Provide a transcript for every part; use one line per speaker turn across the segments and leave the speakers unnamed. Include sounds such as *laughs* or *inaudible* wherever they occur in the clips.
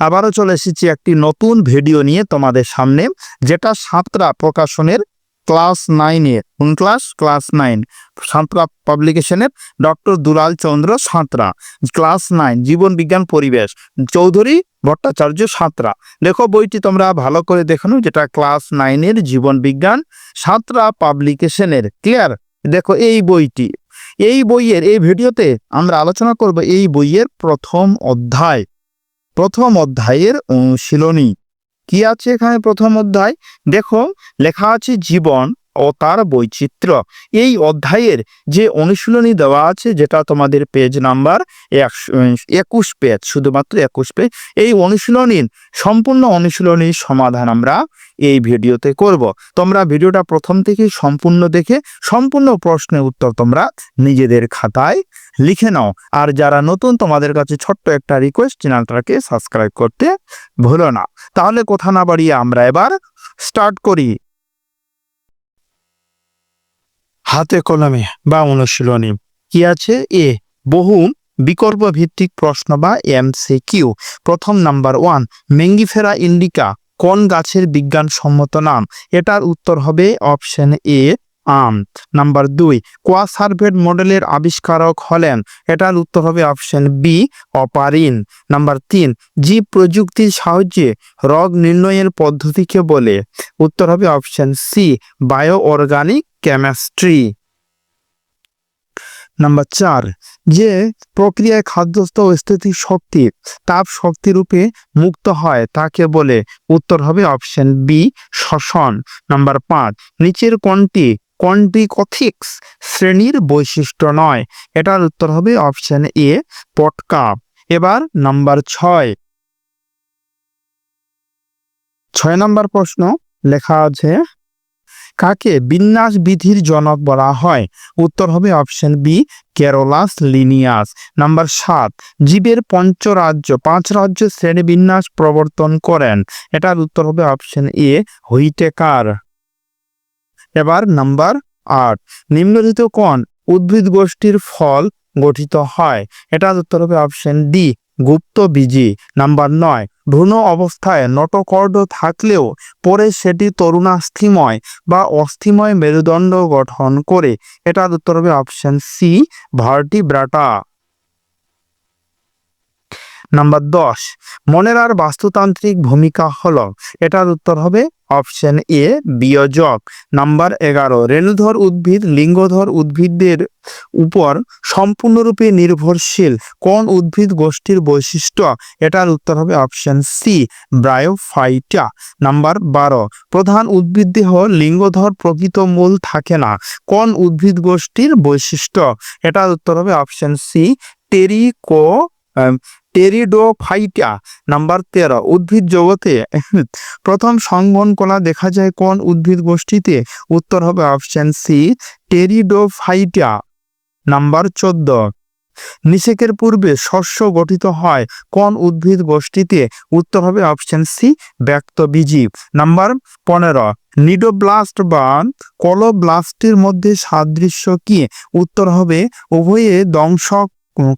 আবারও চলে এসেছি একটি নতুন ভিডিও নিয়ে তোমাদের সামনে, যেটা সাঁতরা প্রকাশনের ক্লাস নাইনে কোন class? Class nine. Santra পাবলিকেশনের doctor Dulal Chandra Santra. Class nine, জীবন বিজ্ঞান পরিবেশ, চৌধুরী ভট্টাচার্য সাঁতরা। দেখো বইটি তোমরা ভালো করে দেখানো যেটা ক্লাস নাইনের জীবন বিজ্ঞান সাঁতরা পাবলিকেশনের, ক্লিয়ার? দেখো এই বইটি। এই বইয়ের, এই ভিডিওতে আমরা আলোচনা করব এই বইয়ের প্রথম অধ্যায়। প্রথম অধ্যায়ের অনুশীলনী। কি আছে এখানে প্রথম অধ্যায়? দেখো লেখা আছে জীবন ও তার বৈচিত্র্য। এই অধ্যায়ের যে অনুশীলনী দেওয়া আছে, যেটা তোমাদের পেজ নাম্বার একশো পেজ শুধুমাত্র একুশ পেজ এই অনুশীলনীর, সম্পূর্ণ অনুশীলনীর সমাধান আমরা এই ভিডিওতে করব। তোমরা ভিডিওটা প্রথম থেকে সম্পূর্ণ দেখে, সম্পূর্ণ প্রশ্নের উত্তর তোমরা নিজেদের খাতায় লিখে নাও। আর যারা নতুন, তোমাদের কাছে ছোট্ট একটা রিকোয়েস্ট চ্যানেলটাকে সাবস্ক্রাইব করতে ভুলো না। তাহলে কথা না বাড়িয়ে আমরা এবার স্টার্ট করি। হাতে কলমে বা অনুশীলনী। কি আছে? এ, বহু বিকল্প ভিত্তিক প্রশ্ন বা এমসিকিউ প্রথম নাম্বার ওয়ান, মেঙ্গিফেরা ইন্ডিকা, কোন গাছের বিজ্ঞানসম্মত নাম? এটার উত্তর হবে অপশন এ, আম। নাম্বার দুই, কোয়া কোয়াসার্ভেট মডেলের আবিষ্কারক হলেন? এটার উত্তর হবে অপশন বি, অপারিন। নাম্বার তিন, জীব প্রযুক্তির সাহায্যে রোগ নির্ণয়ের পদ্ধতিকে বলে। উত্তর হবে option C bio organic chemistry number চার যে প্রক্রিয়ায় খাদ্যস্থ স্থিতি শক্তি তাপ শক্তি রূপে মুক্ত হয়, তাকে বলে উত্তর হবে অপশন বি শ্বসন। নাম্বার পাঁচ নিচের কোনটি? কন্টিকথিক্স শ্রেণির বৈশিষ্ট্য নয়? এটার উত্তর হবে অপশন এ পটকা। এবার নাম্বার ছয়। ছয় নাম্বার প্রশ্ন লেখা আছে কাকে বিন্যাস বিধির জনক বলা হয়? উত্তর হবে option B Carolus Linnaeus number সাত, জীবের পঞ্চরাজ্য পাঁচ রাজ্য শ্রেণীবিন্যাস প্রবর্তন করেন। এটার উত্তর হবে অপশন এ হুইটেকার এবার নাম্বার আট, নিম্নলিখিত কোন উদ্ভিদ গোষ্ঠীর ফল গঠিত হয়? এটার উত্তর হবে অপশন ডি গুপ্ত বীজি। নাম্বার নয় ভ্রূণ অবস্থায় নটকর্ড থাকলেও পরে সেটি তরুণাস্থিময় বা অস্থিময় মেরুদণ্ড গঠন করে। এটার উত্তর হবে অপশন সি ভার্টিব্রাটা। নাম্বার দশ, মনের আর বাস্তুতান্ত্রিক ভূমিকা হলো। এটার উত্তর হবে অপশন এ বিয়োজক। নাম্বার এগারো, রেণুধর উদ্ভিদ, লিঙ্গধর উদ্ভিদদের উপর সম্পূর্ণরূপে নির্ভরশীল কোন উদ্ভিদ গোষ্ঠীর বৈশিষ্ট্য? এটার উত্তর হবে অপশন সি ব্রায়োফাইটা নাম্বার বারো, প্রধান উদ্ভিদ দেহ লিঙ্গধর প্রকৃত মূল থাকে না। কোন উদ্ভিদ গোষ্ঠীর বৈশিষ্ট্য? এটার উত্তর হবে অপশন সি টেরিকো টেরিডোফাইটা নাম্বার তেরো, উদ্ভিদ জগতে *laughs* প্রথম সংবন কলা দেখা যায় কোন উদ্ভিদ গোষ্ঠীতে? উত্তর হবে অপশন সি টেরিডোফাইটা নাম্বার চোদ্দ। নিষেকের পূর্বে শস্য গঠিত হয় কোন উদ্ভিদ গোষ্ঠীতে? উত্তর হবে অপশন সি ব্যক্তবীজী নাম্বার পনেরো, নিডোব্লাস্ট বা কলোব্লাস্টের মধ্যে সাদৃশ্য কি? উত্তর হবে উভয়ে দংশক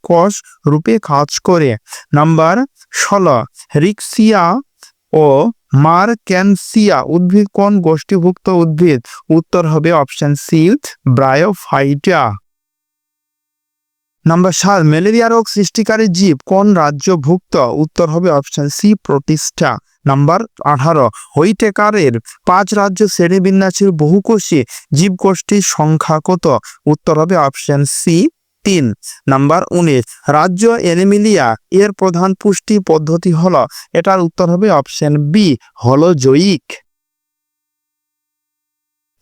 কোষ রূপে কাজ করে। নাম্বার ষোলো, রিক্সিয়া ও মারক্যানসিয়া উদ্ভিদ কোন গোষ্ঠীভুক্ত উদ্ভিদ? উত্তর হবে অপশন সি, ব্রায়োফাইটা। নাম্বার সাত, ম্যালেরিয়া রোগ সৃষ্টিকারী জীব কোন রাজ্যভুক্ত? উত্তর হবে অপশন সি, প্রতিষ্ঠা। নাম্বার আঠারো হৈটেকারের পাঁচ রাজ্য শ্রেণীবিন্যাসের বহুকোষী জীবগোষ্ঠীর সংখ্যা কত? উত্তর হবে অপশন সি তিন। নাম্বার উনিশ। রাজ্য এনিমিলিয়া এর প্রধান পুষ্টি পদ্ধতি হলো, এটার উত্তর হবে অপশন বি হলো জৈিক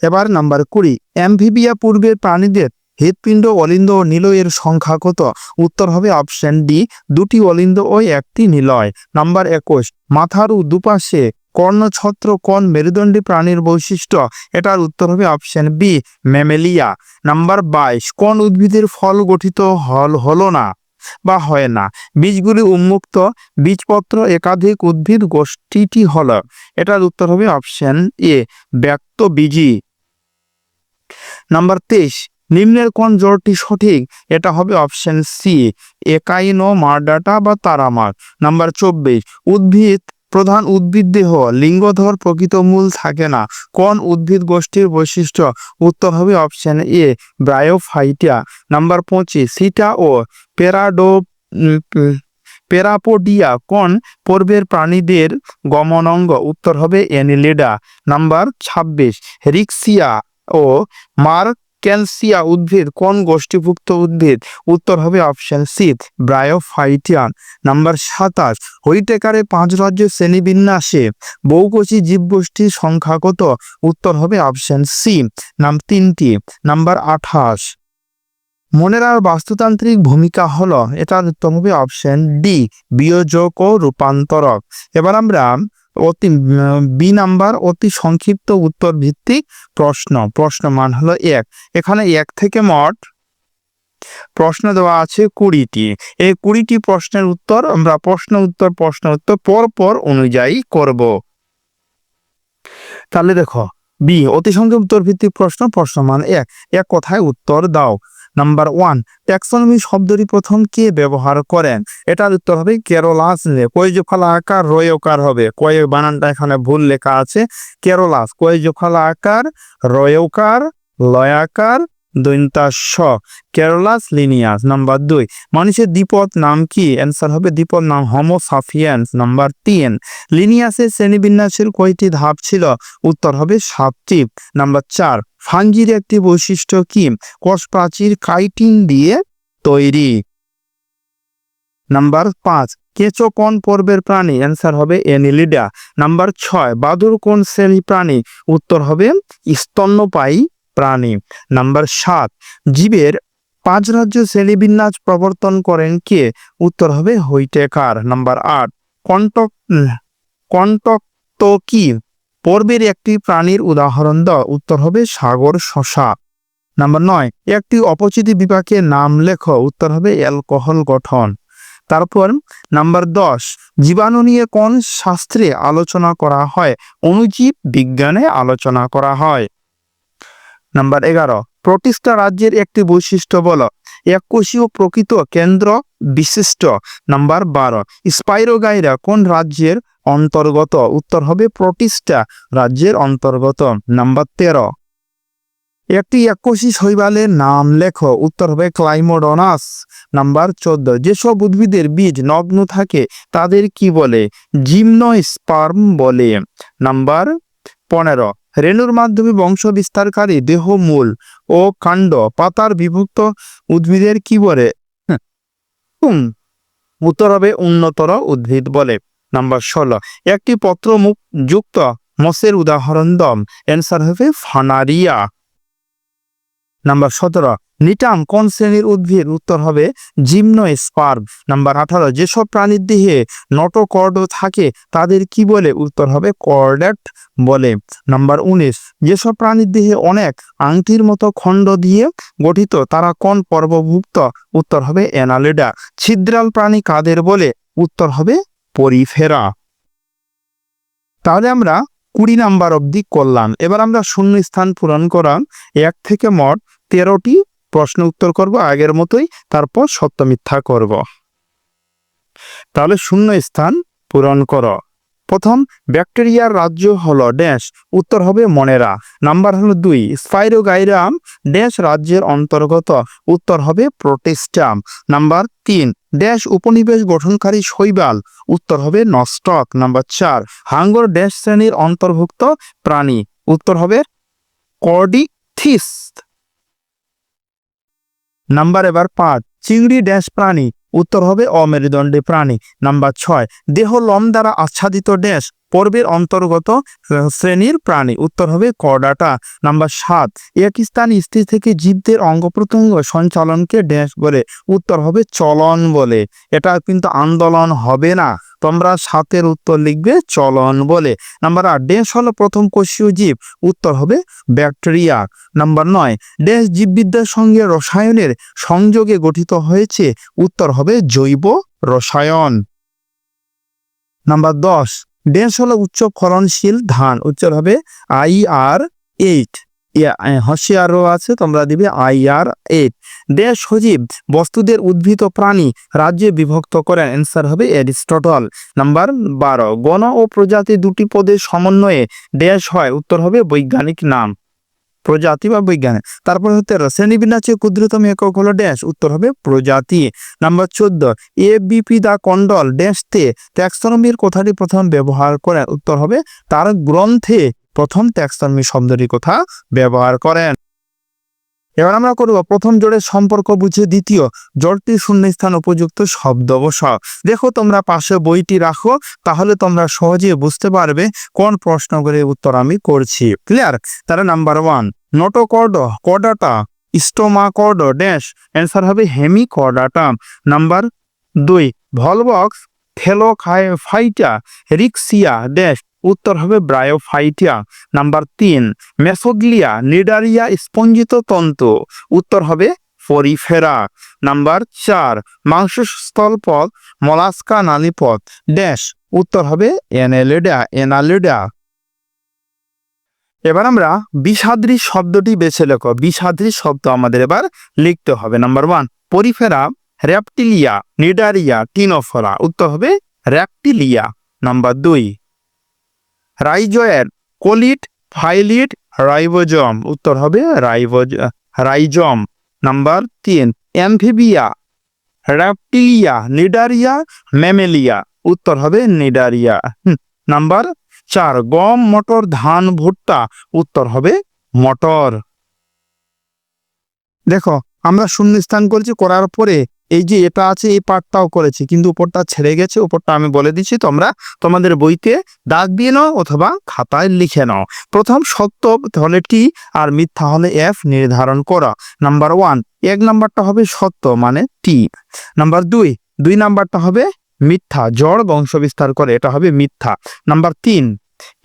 এবার নাম্বার কুড়ি। অ্যাম্ফিবিয়া পূর্বের প্রাণীদের হৃৎপিণ্ড, অলিন্দ ও নিলয়ের সংখ্যা কত? উত্তর হবে অপশন ডি, দুটি অলিন্দ ও একটি নিলয়। নাম্বার একুশ। মাথার দুপাশে কর্ণছত্র কোন মেরুদণ্ডী প্রাণীর বৈশিষ্ট্য? এটার উত্তর হবে অপশন বি ম্যামেলিয়া নাম্বার বাইশ, কোন উদ্ভিদের ফল গঠিত হল, হলো না বা হয় না? বীজগুলি উন্মুক্ত, বীজপত্র একাধিক উদ্ভিদ গোষ্ঠীটি হল। এটার উত্তর হবে অপশন এ ব্যক্ত বীজি। নাম্বার তেইশ, নিম্নের কোন জোরটি সঠিক? এটা হবে অপশন সি একাইনো মার্ডাটা বা তারামার। নাম্বার চব্বিশ, উদ্ভিদ প্রধান উদ্ভিদ দেহ, লিঙ্গধর প্রকৃত মূল থাকে না। কোন উদ্ভিদ গোষ্ঠীর বৈশিষ্ট্য? উত্তর হবে অপশন এ ব্রায়োফাইটা নাম্বার পঁচিশ সিটা ও পেরাডো পেরাপোডিয়া কোন পর্বের প্রাণীদের গমনাঙ্গ? উত্তর হবে অ্যানিলিডা নাম্বার ছাব্বিশ রিক্সিয়া ও মার্কেলসিয়া উদ্ভিদ, কোন গোষ্ঠীভুক্ত উদ্ভিদ? উত্তর হবে অপশন সি ব্রায়োফাইটিয়ান নাম্বার সাতাশ হইটেকারে পাঁচ রাজ্য শ্রেণীবিন্যাসে বহুকোষী জীবগোষ্ঠীর সংখ্যা কত? উত্তর হবে অপশন সি নাম তিনটি। নাম্বার আঠাশ মনের আর বাস্তুতান্ত্রিক ভূমিকা হলো, এটার উত্তর হবে অপশন ডি বিয়োজক ও রূপান্তরক। এবার আমরা অতি বি নাম্বার অতি সংক্ষিপ্ত উত্তর ভিত্তিক প্রশ্ন। প্রশ্ন মান হলো এক। এখানে এক থেকে মোট প্রশ্ন দেওয়া আছে কুড়িটি। এই কুড়িটি প্রশ্নের উত্তর আমরা প্রশ্ন উত্তর প্রশ্ন উত্তর পর পর অনুযায়ী করব। তাহলে দেখো, বি, অতি সংক্ষিপ্ত উত্তর ভিত্তিক প্রশ্ন প্রশ্ন মান এক। এক কথায় উত্তর দাও। নাম্বার ওয়ান ট্যাক্সনমি শব্দটি প্রথম কে ব্যবহার করেন? এটার উত্তর হবে কেরলাস কয়জোখালা আকার? রয়কার হবে। কয় বানানটা এখানে ভুল লেখা আছে? কেরলাস কয়জোখালা আকার? রয়কার লয়াকার দৈন্তাস কেরলাস লিনিয়াস নাম্বার দুই। মানুষের দ্বিপদ নাম কি? অ্যান্সার হবে দ্বিপদ নাম হোমো সাফিয়েন্স নাম্বার তিন। লিনিয়াসের শ্রেণীবিন্যাসের কয়টি ধাপ ছিল? উত্তর হবে সাতটি। নাম্বার চার ফাঙ্গির একটি বৈশিষ্ট্য কি? কোষ প্রাচীর কাইটিন দিয়ে তৈরি। নাম্বার পাঁচ, কেঁচো কোন পর্বের প্রাণী? অ্যান্সার হবে এনিলিডা নাম্বার ছয়, বাদুর কোন শ্রেণি প্রাণী? উত্তর হবে স্তন্যপায়ী প্রাণী। নাম্বার সাত, জীবের পাঁচ রাজ্য শ্রেণীবিন্যাস প্রবর্তন করেন কে? উত্তর হবে হৈটেকার নাম্বার আট, কন্টক কন্টক তো কি? পর্বের একটি প্রাণীর উদাহরণ দাও। উত্তর হবে সাগর শশা। নাম্বার নয়, একটি অপচিতি বিপাকের নাম লেখ। উত্তর হবে অ্যালকোহল গঠন। তারপর নাম্বার দশ, জীবাণু নিয়ে কোন শাস্ত্রে আলোচনা করা হয়? অণুজীব বিজ্ঞানে আলোচনা করা হয়। নাম্বার এগারো, প্রতিষ্ঠা রাজ্যের একটি বৈশিষ্ট্য বলো। এককোষীয় প্রকৃত কেন্দ্র বিশিষ্ট। নাম্বার বারো, স্পাইরোগাইরা কোন রাজ্যের অন্তর্গত। উত্তর হবে প্রতিষ্ঠা রাজ্যের অন্তর্গত। নাম্বার তেরো। একটি এককোষী শৈবালের নাম লেখো। উত্তর হবে ক্লাইমোডোনাস। নাম্বার চোদ্দ। যেসব উদ্ভিদের বীজ নগ্ন থাকে, তাদের কি বলে? জিমনোস্পার্ম বলে। নাম্বার পনেরো। রেণুর মাধ্যমে বংশ বিস্তারকারী দেহ মূল ও কাণ্ড পাতার বিভক্ত উদ্ভিদের কি বলে? উত্তর হবে উন্নতর উদ্ভিদ বলে। নাম্বার ষোলো। একটি পত্র যুক্ত। মসের উদাহরণ দম। অ্যান্সার হবে ফানারিয়া। নাম্বার সতেরো। নিটাম কোন শ্রেণির উদ্ভিদ? উত্তর হবে জিমনো স্পার্ম নাম্বার আঠারো। যেসব প্রাণীর দেহে নটোকর্ড থাকে, তাদের কি বলে? উত্তর হবে কর্ডেট বলে। নাম্বার উনিশ। যেসব প্রাণীর দেহে অনেক আংটির মতো খণ্ড দিয়ে গঠিত, তারা কোন পর্বভুক্ত? উত্তর হবে অ্যানালিডা। ছিদ্রাল প্রাণী কাদের বলে? উত্তর হবে পরিফেরা। তাহলে আমরা কুড়ি নাম্বার অবধি করলাম। এবার আমরা শূন্য স্থান পূরণ করার এক থেকে মোট তেরোটি প্রশ্ন উত্তর করব, আগের মতোই তারপর সত্য মিথ্যা করব। তাহলে শূন্য স্থান পূরণ করো। প্রথম, ব্যাকটেরিয়ার রাজ্য হলো ড্যাশ, উত্তর হবে মনেরা। নাম্বার হলো দুই, স্পাইরোগাইরাম, ড্যাশ রাজ্যের অন্তর্গত, উত্তর হবে প্রোটেস্টাম। নাম্বার তিন, ড্যাশ উপনিবেশ গঠনকারী শৈবাল, উত্তর হবে নস্টক। নাম্বার চার, হাঙ্গর ড্যাশ শ্রেণির অন্তর্ভুক্ত প্রাণী, উত্তর হবে কর্ডিথিস। নাম্বার এবার পাঁচ, চিংড়ি ড্যাশ প্রাণী উত্তর হবে অমেরুদণ্ডী প্রাণী। নাম্বার ছয়, দেহ লম দ্বারা আচ্ছাদিত ড্যাশ পর্বের অন্তর্গত শ্রেণির প্রাণী। উত্তর হবে কডাটা নাম্বার সাত, এক স্থান স্থির থেকে জীবদের অঙ্গ প্রত্যঙ্গ সঞ্চালনকে ড্যাশ বলে। উত্তর হবে চলন বলে। এটা কিন্তু আন্দোলন হবে না। তোমরা সাতের উত্তর লিখবে, চলন বলে। নাম্বার আট ড্যাশ হলো প্রথম কোষীয় জীব। উত্তর হবে ব্যাকটেরিয়া। নাম্বার নয় ড্যাশ জীববিদ্যার সঙ্গে রসায়নের সংযোগে গঠিত হয়েছে। উত্তর হবে জৈব রসায়ন। নাম্বার দশ ড্যাশ হলো উচ্চ ফলনশীল ধান। উচ্চার হবে আই আর এইট। হসিয়ারও আছে, তোমরা দিবে আই আর এইট। দেশ সজীব, বস্তুদের উদ্ভিদ প্রাণী রাজ্যে বিভক্ত করেন। অ্যান্সার হবে এরিস্টটল নাম্বার বারো, গণ ও প্রজাতি দুটি পদের সমন্বয়ে দেশ হয়। উত্তর হবে বৈজ্ঞানিক নাম। প্রজাতি বা বৈজ্ঞানিক। তারপর হতে শ্রেণীবিন্যাসের ক্ষুদ্রতম একক হলো ড্যাশ উত্তর হবে প্রজাতি। নাম্বার চোদ্দ এ বিপি দা কন্ডল ড্যাশতে ট্যাক্সনমির কথাটি প্রথম ব্যবহার করেন? উত্তর হবে তার গ্রন্থে। প্রথম ট্যাক্সনমি শব্দটি কথা ব্যবহার করেন। এবার আমরা করব প্রথম জোড়ের সম্পর্ক বুঝে দ্বিতীয় জোড়টি শূন্যস্থান উপযুক্ত শব্দ বসাও দেখো তোমরা পাশে বইটি রাখো, তাহলে তোমরা সহজে বুঝতে পারবে কোন প্রশ্নগুলির উত্তর আমি করছি। ক্লিয়ার তাহলে number one notochord Chordata stomochord dash answer হবে হেমি কর্ডাটা নাম্বার দুই ভলবক্স থেলোফাইটা রিক্সিয়া ড্যাশ উত্তর হবে ব্রায়োফাইটিয়া। নাম্বার তিন, মেসোগ্লিয়া নিডারিয়া স্পঞ্জিত তন্তু। উত্তর হবে ফরিফেরা। নাম্বার চার মাংসস্থলপদ মলাস্কা নালীপথ ড্যাশ, উত্তর হবে এনালিডা এনালিডা এবার আমরা বিষাদ্রি শব্দটি বেছে লেখো। বিষাদ্রি শব্দ আমাদের এবার লিখতে হবে। Number one, Porifera, Reptilia, Cnidaria, Ctenophora. উত্তর হবে র্যাপটিলিয়া। নাম্বার দুই রাইজয়ের কোলিট ফাইলিট রাইবোজম, উত্তর হবে রাইবোজ রাইজম। নাম্বার তিন, অ্যামফিবিয়া, র্যাপটিলিয়া, নিডারিয়া, ম্যামেলিয়া, উত্তর হবে নিডারিয়া। নাম্বার চার, গম, মটর, ধান, ভুট্টা, উত্তর হবে মটর। দেখো, আমরা শূন্যস্থান করছি, করার পরে এই যে এটা আছে, এই পার্টটাও করেছি, কিন্তু উপরটা ছেড়ে গেছে, উপরটা আমি বলে দিচ্ছি, তোমরা তোমাদের বইতে দাগ দিয়ে নাও অথবা খাতায় লিখে নাও। প্রথম সত্য হলে টি আর মিথ্যা হলে এফ নির্ধারণ করা। নাম্বার ওয়ান এক নাম্বারটা হবে সত্য মানে টি নাম্বার দুই দুই নাম্বারটা হবে মিথ্যা, জড় বংশ বিস্তার করে, এটা হবে মিথ্যা। নাম্বার তিন,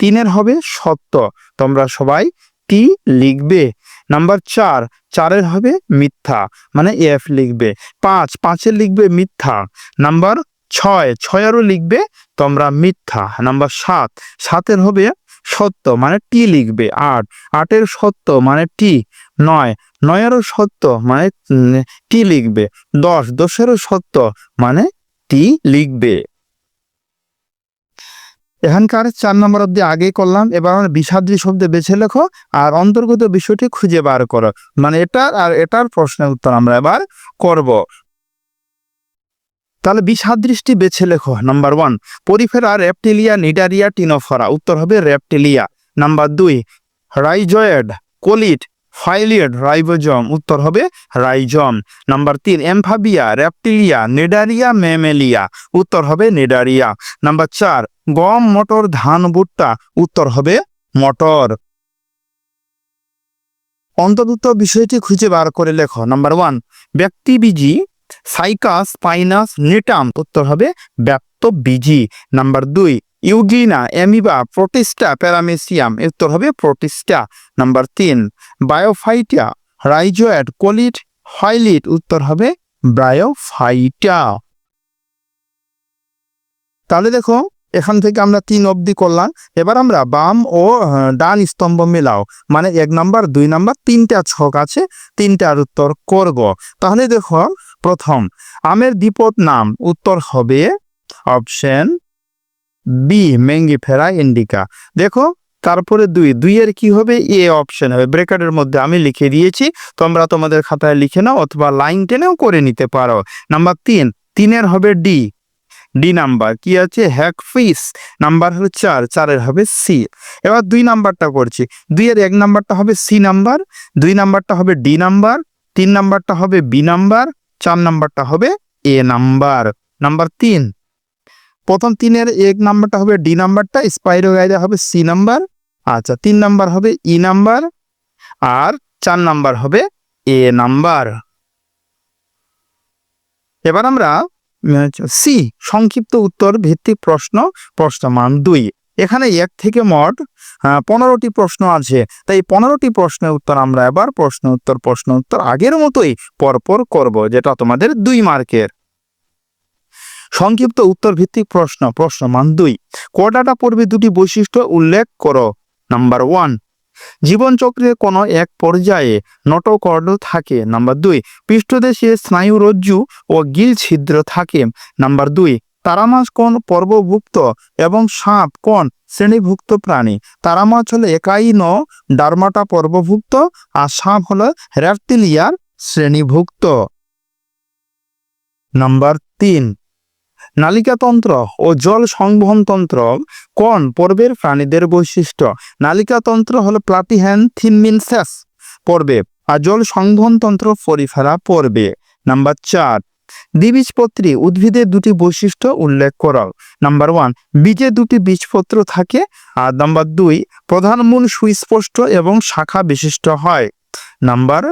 তিনের হবে সত্য, তোমরা সবাই টি লিখবে। নাম্বার চার, চারের হবে মিথ্যা মানে এফ লিখবে। পাঁচ পাঁচের লিখবে মিথ্যা। নাম্বার ছয় ছয়েরও লিখবে, তোমরা মিথ্যা। নাম্বার সাত, সাতের হবে সত্য মানে টি লিখবে, আট। আটের সত্য মানে টি। নয় নয়েরও সত্য মানে টি লিখবে। দশ, দশেরও সত্য মানে টি লিখবে। এখানকার চার নম্বর অব্দি আগেই করলাম, এবার আমরা বিষাদ্রি শব্দ বেছে লেখো আর অন্তর্গত বিষয়টি খুঁজে বার করো। মানে এটার আর এটার প্রশ্নের উত্তর আমরা এবার করব। তাহলে বিষাদৃষ্টি বেছে লেখো number one porifera reptilia cnidaria ctenophora, উত্তর হবে রেপটিলিয়া। নাম্বার দুই, রাইজয়েড, কোলিট ফাইলিয়েড রাইবোজম, উত্তর হবে রাইজম। নাম্বার তিন, এমফাবিয়া, রেপটিলিয়া, নেডারিয়া মেমেলিয়া উত্তর হবে নেডারিয়া। নাম্বার চার, গম, মটর, ধান, ভুট্টা, উত্তর হবে মটর। অন্তর্ভুক্ত বিষয়টি খুঁজে বার করে লেখো। নাম্বার ওয়ান, ব্যক্তিবীজি, সাইকাস, পাইনাস, নিটাম, উত্তর হবে ব্যক্তবীজি নাম্বার দুই, ইউগিনা এমিবা প্রোটিস্টা, প্যারামেসিয়াম, উত্তর হবে প্রোটিস্টা। নাম্বার তিন বায়োফাইটা রাইজয়েড কোলিট হাইলিট উত্তর হবে ব্রায়োফাইটা তাহলে দেখো এখান থেকে আমরা তিন অবধি করলাম। এবার আমরা বাম ও আহ, ডান স্তম্ভ মেলাও। মানে এক নাম্বার দুই নাম্বার তিনটা ছক আছে তিনটার উত্তর করব। তাহলে দেখো প্রথম আমের দ্বিপদ নাম উত্তর হবে অপশন বি ম্যাঙ্গিফেরা ইন্ডিকা। দেখো তারপরে দুই, দুইয়ের কি হবে? এ অপশন হবে। ব্রেকারের মধ্যে আমি লিখে দিয়েছি। তোমরা তোমাদের খাতায় লিখে নাও অথবা লাইন টেনেও করে নিতে পারো। নাম্বার তিন, তিনের হবে ডি ডি নাম্বার কি আছে? হ্যাক ফিস নাম্বার হলো চার, চারের হবে সি এবার দুই নাম্বারটা করছি। দুইয়ের এক নাম্বারটা হবে সি নাম্বার, দুই নাম্বারটা হবে ডি নাম্বার, তিন নাম্বারটা হবে বি নাম্বার, চার নাম্বারটা হবে এ নাম্বার। নাম্বার তিন, প্রথম তিনের এক নাম্বারটা হবে ডি নাম্বারটা স্পাইরো গাইডে হবে সি নাম্বার আচ্ছা তিন নাম্বার হবে ই নাম্বার আর চার নাম্বার হবে এ নাম্বার। এবার আমরা সি, সংক্ষিপ্ত উত্তর ভিত্তিক প্রশ্ন প্রশ্ন মান দুই। এখানে এক থেকে মোট পনেরোটি প্রশ্ন আছে। তাই পনেরোটি প্রশ্নের উত্তর আমরা এবার প্রশ্ন উত্তর প্রশ্ন উত্তর আগের মতোই পরপর করব, যেটা তোমাদের দুই মার্কের। সংক্ষিপ্ত উত্তর ভিত্তিক প্রশ্ন প্রশ্ন মান দুই। কোডাটা পূর্বে দুটি বৈশিষ্ট্য উল্লেখ করো? নাম্বার ওয়ান জীবনচক্রের কোনো এক পর্যায়ে নটোকর্ড থাকে। নাম্বার দুই, পৃষ্ঠদেশে স্নায়ুরজ্জু ও গিল ছিদ্র থাকে। নাম্বার দুই, তারামাছ কোন পর্বভুক্ত এবং সাপ কোন শ্রেণীভুক্ত প্রাণী? তারামাছ হলো একাইন ডারমাটা পর্বভুক্ত আর সাপ হলো র্যাপটিলিয়ার শ্রেণীভুক্ত। নাম্বার তিন নালিকাতন্ত্র ও জল সংবহন তন্ত্র কোন পর্বের প্রাণীদের বৈশিষ্ট্য? নালিকাতন্ত্র হলো প্লাটিহ্যান থিনমিনসেস পর্বে আর জল সংবহন তন্ত্র পরিফেরা পর্বে। নাম্বার চার, দ্বিবীজপত্রী উদ্ভিদের দুটি বৈশিষ্ট্য উল্লেখ করো। নাম্বার ওয়ান, বীজে দুটি বীজপত্র থাকে। আর নাম্বার দুই, প্রধান মূল সুস্পষ্ট এবং শাখা বিশিষ্ট হয়। নাম্বার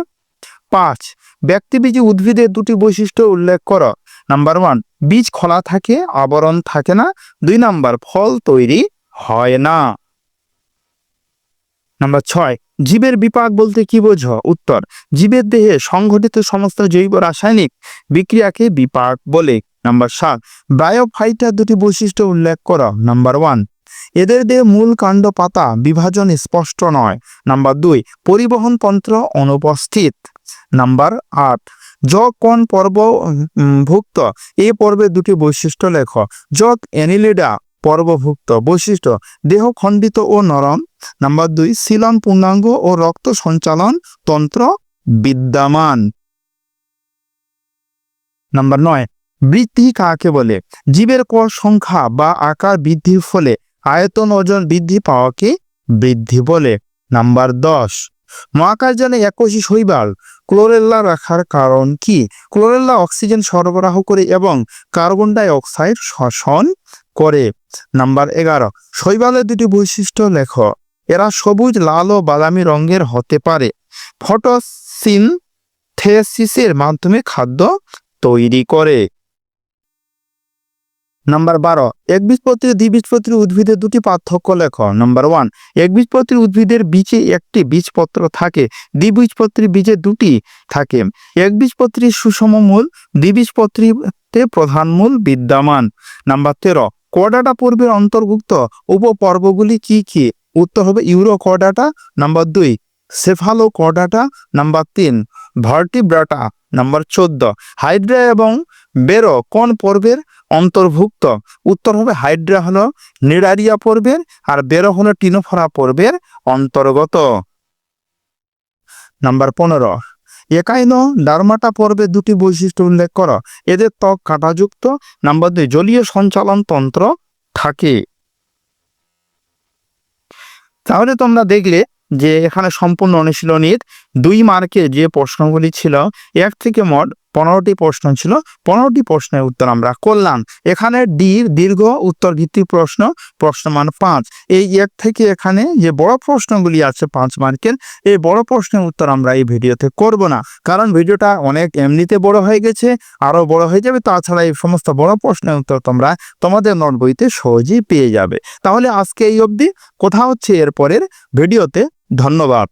পাঁচ, ব্যক্তিবীজী উদ্ভিদের দুটি বৈশিষ্ট্য উল্লেখ করো। নাম্বার ওয়ান বীজ খোলা থাকে, আবরণ থাকে না। দুই নাম্বার, ফল তৈরি হয় না। নাম্বার ছয়, জীবের বিপাক বলতে কি বোঝো? উত্তর, জীবের দেহে সংঘটিত সমস্ত জৈব রাসায়নিক বিক্রিয়াকে বিপাক বলে। নাম্বার সাত, বায়োফাইটার দুটি বৈশিষ্ট্য উল্লেখ করো। নাম্বার ওয়ান এদের দেহে মূল কাণ্ড পাতা বিভাজন স্পষ্ট নয়। নাম্বার দুই পরিবহন তন্ত্র অনুপস্থিত। নাম্বার আট য কোন পর্ব ভুক্ত, এই পর্বে দুটি বৈশিষ্ট্য লেখ। যক অ্যানিলিডা পর্বভুক্ত বৈশিষ্ট্য, দেহ খণ্ডিত ও নরম। নাম্বার দুই শিলন পূর্ণাঙ্গ ও রক্ত সঞ্চালন তন্ত্র বিদ্যমান। নাম্বার নয় বৃদ্ধি কাকে বলে? জীবের কোষ সংখ্যা বা আকার বৃদ্ধির ফলে আয়তন ওজন বৃদ্ধি পাওয়াকে বৃদ্ধি বলে। নাম্বার দশ মহাকাশযানে একোষী শৈবাল, ক্লোরেল্লা রাখার কারণ কি? ক্লোরেল্লা অক্সিজেন সরবরাহ করে এবং কার্বন ডাই অক্সাইড শোষণ করে। নাম্বার এগারো, শৈবালের দুটি বৈশিষ্ট্য লেখ। এরা সবুজ, লাল ও বাদামি রঙের হতে পারে। ফটোসিনথেসিসের মাধ্যমে খাদ্য তৈরি করে। নাম্বার বারো, একবীজপত্রী দ্বিবীজপত্রী উদ্ভিদের দুটি পার্থক্য লেখ। নাম্বার ওয়ান একবীজপত্রী উদ্ভিদের বীজে একটি বীজপত্র থাকে, দ্বিবীজপত্রী বীজে দুটি থাকে। একবীজপত্রী সুষম মূল, দ্বিবীজপত্রীতে প্রধান মূল বিদ্যমান। নাম্বার তেরো কর্ডাটা পূর্বের অন্তর্ভুক্ত উপপর্বগুলি কি কি? উত্তর হবে ইউরো কর্ডাটা নাম্বার দুই সেফালো কর্ডাটা নাম্বার তিন ভার্টিব্রাটা নাম্বার চোদ্দ হাইড্রা এবং বেরো। কোন পর্বের অন্তর্ভুক্ত? উত্তর হবে হাইড্রা হলো নিডারিয়া পর্বের আর বেরো হলো টিনোফরা পর্বের অন্তর্গত। নাম্বার পনেরো। একাইনো ডারমাটা পর্বে দুটি বৈশিষ্ট্য উল্লেখ করো। এদের ত্বক কাঁটাযুক্ত। নাম্বার দুই, জলীয় সঞ্চালন তন্ত্র থাকে। তাহলে তোমরা দেখলে যে এখানে সম্পূর্ণ অনুশীলনীর দুই মার্কের যে প্রশ্নগুলি ছিল এক থেকে মোট পনেরোটি প্রশ্ন ছিল। পনেরোটি প্রশ্নের উত্তর আমরা করলাম। এখানে ডির দীর্ঘ উত্তর ভিত্তিক প্রশ্ন প্রশ্ন মান পাঁচ। এই এক থেকে এখানে যে বড় প্রশ্নগুলি আছে পাঁচ মার্কের, এই বড় প্রশ্নের উত্তর আমরা এই ভিডিওতে করব না। কারণ ভিডিওটা অনেক এমনিতে বড় হয়ে গেছে আরও বড় হয়ে যাবে, তাছাড়া এই সমস্ত বড় প্রশ্নের উত্তর তোমরা তোমাদের নোট বইতে সহজেই পেয়ে যাবে। তাহলে আজকে এই অবধি। কোথা হচ্ছে এরপরের ভিডিওতে। ধন্যবাদ।